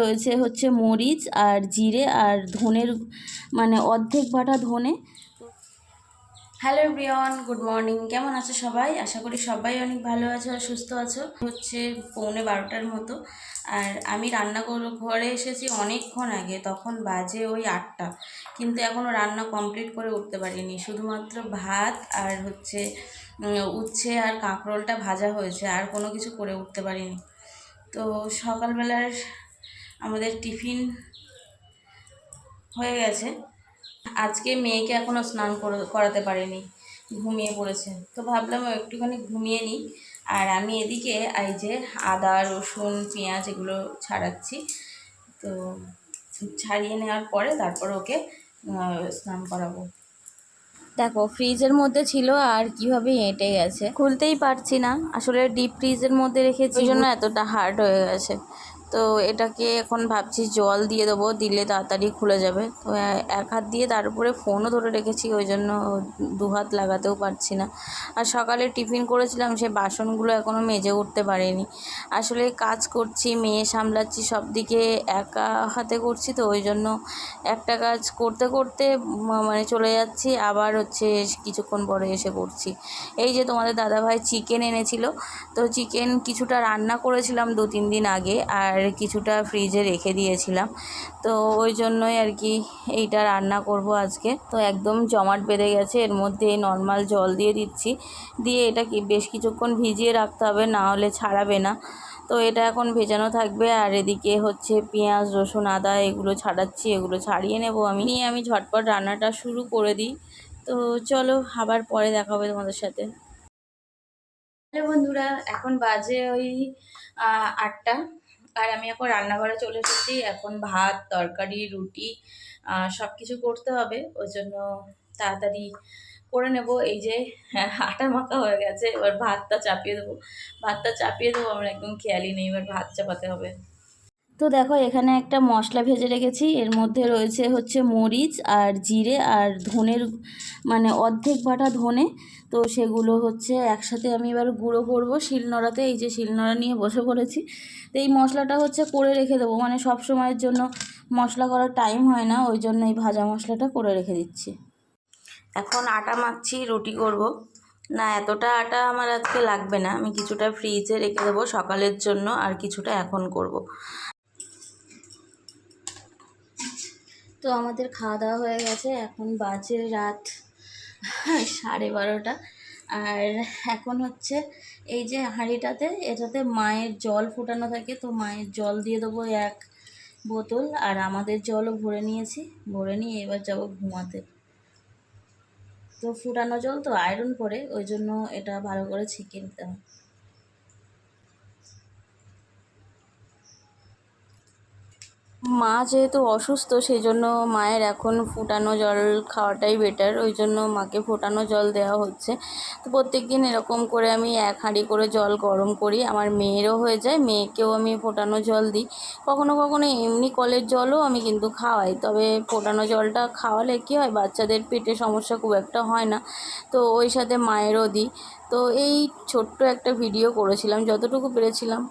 রয়েছে হচ্ছে মরিচ আর জিরে আর ধনের মানে অর্ধেক বাটা ধনে। Hello everyone, good morning. কেমন আছো সবাই? আশা করি সবাই অনেক ভালো আছো আর সুস্থ আছো। হচ্ছে পৌনে বারোটার মতো। আর আমি রান্না ঘরে এসেছি অনেকক্ষণ আগে, তখন বাজে ওই আটটা। কিন্তু এখনও রান্না কমপ্লিট করে উঠতে পারিনি। শুধুমাত্র ভাত আর হচ্ছে উচ্ছে আর কাঁকরোলটা ভাজা হয়েছে, আর কোনো কিছু করে উঠতে পারিনি। তো সকালবেলার আমাদের টিফিন হয়ে গেছে। আজকে মেয়েকে এখনও স্নান করাতে পারিনি ঘুমিয়ে পড়েছে। তো ভাবলাম একটুখানি ঘুমিয়ে নিই। আর আমি এদিকে এই যে আদা রসুন পেঁয়াজ এগুলো ছাড়াচ্ছি। তো ছাড়িয়ে নেওয়ার পরে তারপর ওকে স্নান করাবো। দেখো ফ্রিজের মধ্যে ছিল আর কীভাবে এঁটে গেছে খুলতেই পারছি না। আসলে ডিপ ফ্রিজের মধ্যে রেখেছি জন্য এতটা হার্ড হয়ে গেছে। তো এটাকে এখন ভাবছি জল দিয়ে দেবো, দিলে তাড়াতাড়ি খুলে যাবে। তো এক হাত দিয়ে তার উপরে ফোনও ধরে রেখেছি, ওই জন্য দু হাত লাগাতেও পারছি না। আর সকালে টিফিন করেছিলাম, সে বাসনগুলো এখনও মেজে উঠতে পারিনি। আসলে কাজ করছি, মেয়ে সামলাচ্ছি, সব দিকে একা হাতে করছি তো, ওই জন্য একটা কাজ করতে করতে মানে চলে যাচ্ছি, আবার হচ্ছে কিছুক্ষণ পরে এসে করছি এই যে তোমাদের দাদাভাই চিকেন এনেছিল, তো চিকেন কিছুটা রান্না করেছিলাম দু তিন দিন আগে, আর কিছুটা ফ্রিজে রেখে দিয়েছিলাম। তো ওই জন্যই আর কি এইটা রান্না করব আজকে। তো একদম জমাট বেঁধে গেছে, এর মধ্যে নর্মাল জল দিয়ে দিচ্ছি। দিয়ে এটা কি বেশ কিছুক্ষণ ভিজিয়ে রাখতে হবে, না হলে ছাড়াবে না। তো এটা এখন ভেজানো থাকবে, আর এদিকে হচ্ছে পেঁয়াজ, রসুন, আদা এগুলো ছাড়াচ্ছি, এগুলো ছাড়িয়ে নেব আমি। নিয়ে আমি ঝটপট রান্নাটা শুরু করে দিই। তো চলো আবার পরে দেখা হবে তোমাদের সাথে। হ্যালো বন্ধুরা, এখন বাজে ওই আটটা। আর আমি এখন রান্নাঘরে চলে এসেছি। এখন ভাত, তরকারি, রুটি সব কিছু করতে হবে। ওই জন্য তাড়াতাড়ি করে নেব। এই যে আটা মাখা হয়ে গেছে, এবার ভাতটা চাপিয়ে দেবো। ভাতটা চাপিয়ে দেবো, আমার একদম খেয়ালই নেই, এবার ভাত চাপাতে হবে। তো দেখো, এখানে একটা মশলা ভেজে রেখেছি। এর মধ্যে রয়েছে হচ্ছে মরিচ আর জিরে আর ধনের মানে অর্ধেক বাটা ধনে। তো সেগুলো হচ্ছে একসাথে আমি এবার গুঁড়ো করব। শিলনোড়াতে এই যে শিলনোড়া নিয়ে বসে পড়েছি। তো এই মশলাটা হচ্ছে করে রেখে দেবো। মানে সব সময়ের জন্য মশলা করার টাইম হয় না। ওই জন্য এই ভাজা মশলাটা করে রেখে দিচ্ছি। এখন আটা মাখছি, রুটি করব। না, এতটা আটা আমার আজকে লাগবে না। আমি কিছুটা ফ্রিজে রেখে দেবো সকালের জন্য। আর কিছুটা এখন করব। তো আমাদের খাওয়া দাওয়া হয়ে গেছে। এখন বাজে রাত সাড়ে বারোটা। আর এখন হচ্ছে এই যে হাঁড়িটাতে, এটাতে মায়ের জল ফোটানো থাকে, তো মায়ের জল দিয়ে দেবো এক বোতল। আর আমাদের জলও ভরে নিয়েছি। ভরে নিয়ে এবার যাব ঘুমাতে। তো ফুটানো জল তো আয়রন করে ওই জন্য এটা ভালো করে ছেঁকে নিতে হয় মা যেহেতু অসুস্থ সেই জন্য মায়ের এখন ফুটানো জল খাওয়াটাই বেটার ওই জন্য মাকে ফোটানো জল দেওয়া হচ্ছে। তো প্রত্যেক দিন এরকম করে আমি এক হাঁড়ি করে জল গরম করি। আমার মেয়েরও হয়ে যায়, মেয়েকেও আমি ফোটানো জল দিই। কখনো কখনো এমনি কলের জলও আমি কিন্তু খাওয়াই। তবে ফোটানো জলটা খাওয়ালে কী হয়, বাচ্চাদের পেটে সমস্যা খুব একটা হয় না। তো ওই সাথে মায়েরও দিই। তো এই ছোট্ট একটা ভিডিও করেছিলাম, যতটুকু পেরেছিলাম।